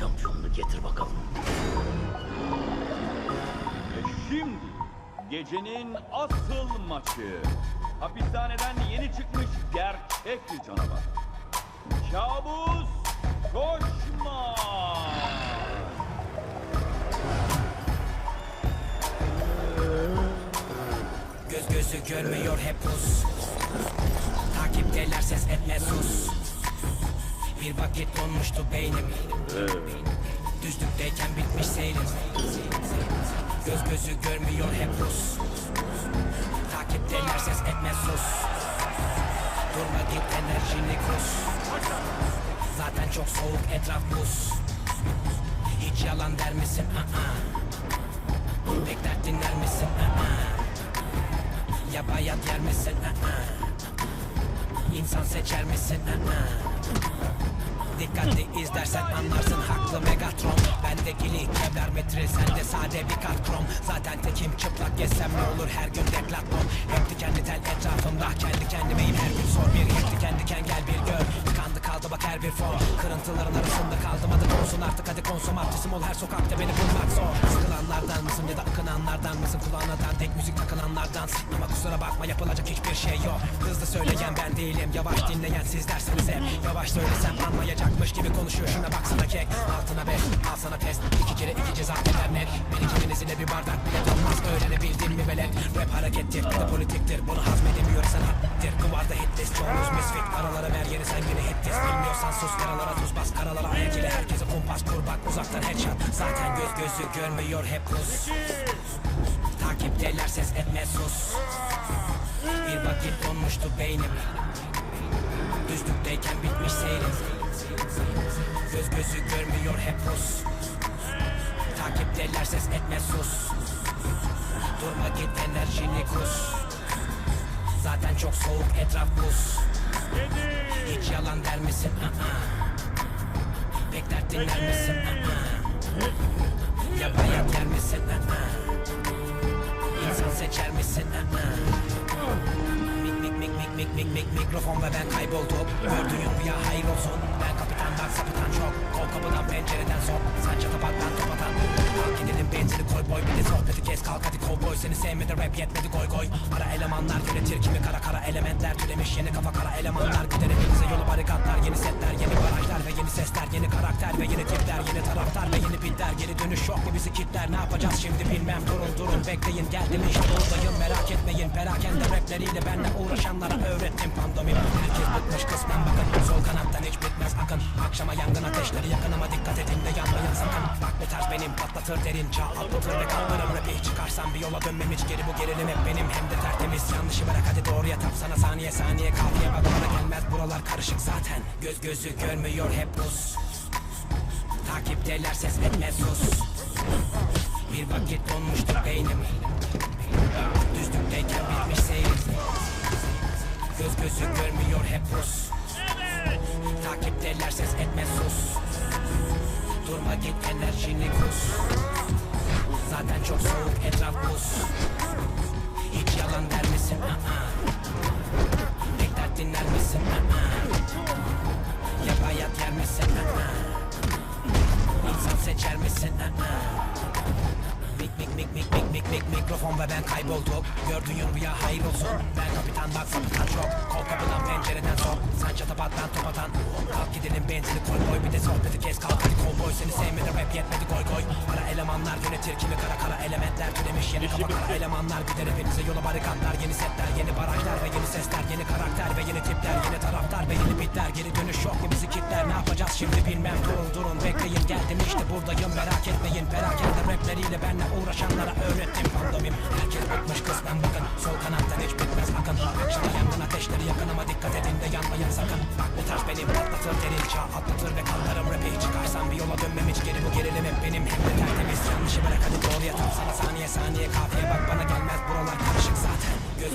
şampiyonunu getir bakalım. Ve şimdi gecenin asıl maçı. Hapishaneden yeni çıkmış gerçek bir canavar. Kabus Koşma. Göz gözü görmüyor hep pus Takipteler ses etme sus Bir vakit donmuştu beynim Düzlükteyken bitmiş seyrim Göz gözü görmüyor hep pus Takipteler ses etme sus Durma git enerjini kus Zaten çok soğuk etraf buz Hiç yalan der misin? Aa. Bekler dinler misin? Aa. Ya bayat yer misin? Aa. İnsan seçer misin? Aa. Dikkatli izlersen anlarsın haklı Megatron. Bendeki lig kevlar metre sende sade bir kat krom Zaten tekim çıplak gezsem ne olur her gün deklaton Hep dikenli tel etrafımda kendi kendimeyim her gün. Sor bir hep diken diken gel bir gör Bak her bir form Kırıntıların arasında kaldım adı konsun artık. Hadi konsum artistim ol her sokakta beni bulmak zor. Sıkılanlardan mısın ya da akınanlardan mısın? Kulağına tek müzik takılanlardan. Ama kusura bakma yapılacak hiçbir şey yok. Hızlı söyleyen ben değilim yavaş dinleyen sizlersiniz hep. Yavaş söylesem anlayacakmış gibi konuşuyor. Şuna baksana kek Altına beş al sana test. İki kere iki ceza eder net. Bir ikiminiz ile bir bardak bile dolmaz öğrenebildin mi velet? Rap harekettir bir de politiktir. Bunu hazmedemiyorsan haddir Kumarda hit list çoğunuz misfit. Aralara uzaktan headshot. Zaten göz gözü görmüyor hep Rus Takipteler ses etme sus. Bir vakit donmuştu beynim. Düzlükteyken bitmiş seyrim. Göz gözü görmüyor hep Rus Takipteler ses etme sus. Durma git enerjini kus. Zaten çok soğuk etraf buz. Hiç yalan der misin? Aa. Bekler dinler misin? Ya bayat yer misin? İnsan seçer misin? Mik mik mik mik mik mik mik mikrofon ve ben kayboldum Gördüğün rüya hayır olsun Ben kapitandan sapıtan çok Kol kapıdan pencereden sok Sen çatapat boy Bir de sohbeti kes kalk hadi kovboy Seni sevmedi rap yetmedi goy goy. Ara elemanlar yönetir kimi kara kara. Elementler Türemiş yeni kafa kara. Elemanlar Gider hepinize yolu barikatlar Yeni setler yeni barajlar ve yeni sesler Yeni karakter ve yeni tipler Yeni taraftar ve yeni bitler Geri dönüş yok mu bizi kitler? Ne yapacağız şimdi bilmem. Durun durun bekleyin geldim işte. Buradayım Merak etmeyin. Perakende rapleriyle benle uğraşanlara öğrettim. Pandomim patlatır derin çağ atlatır ve kaldırım rapi Çıkarsam bir yola dönmem hiç geri bu gerilim hep benim. Hem de tertemiz Yanlışı bırak hadi doğruya tap sana saniye saniye. Kafiye bak bana gelmez buralar karışık zaten. Göz gözü görmüyor hep Rus Takipteler ses etme sus. Bir vakit donmuştu beynim. Düzlükteyken bitmiş seyrim Göz gözü görmüyor hep Rus Takipteler ses etme sus Durma git enerjini kus Zaten çok soğuk etraf buz ve ben kayboldum Gördüğün hayır olsun. Ben kapitan bak sapıtan çok Kol kapıdan pencereden sok. Sen çatapat ben top atan. Kalk gidelim benzini koy boy. Bir de sohbeti kes kalk hadi kovboy Seni sevmedi rap yetmedi goy goy. Para elemanlar yönetir kimi kara kara elementler Türemiş yeni kafa kara elemanlar Gider hepinize. Yola barikatlar Yeni setler yeni barajlar ve yeni sesler. Yeni karakter ve yeni tipler Yeni taraftar ve yeni bitler. Geri dönüş yok mu bizi kitler. Ne yapacağız şimdi bilmem. Durun durun bekleyin. Geldim işte buradayım. Merak etmeyin perakende rapleriyle benle uğraşanlara öğrettim pandomim Herkes bıkmış kısmen bakın. Sol kanattan hiç bitmez akın Akşama yangın ateşleri yakın ama dikkat edin de yanmayın sakın. Bak bu tarz benim patlatır derin çağ atlatır ve kanlarım rapi Çıkarsam bir yola dönmem hiç geri bu gerilim hep benim. Hem de tertemiz yanlışı bırak hadi doğruya tam sana saniye saniye kafiye bak bana gelmez buralar karışık zaten. Göz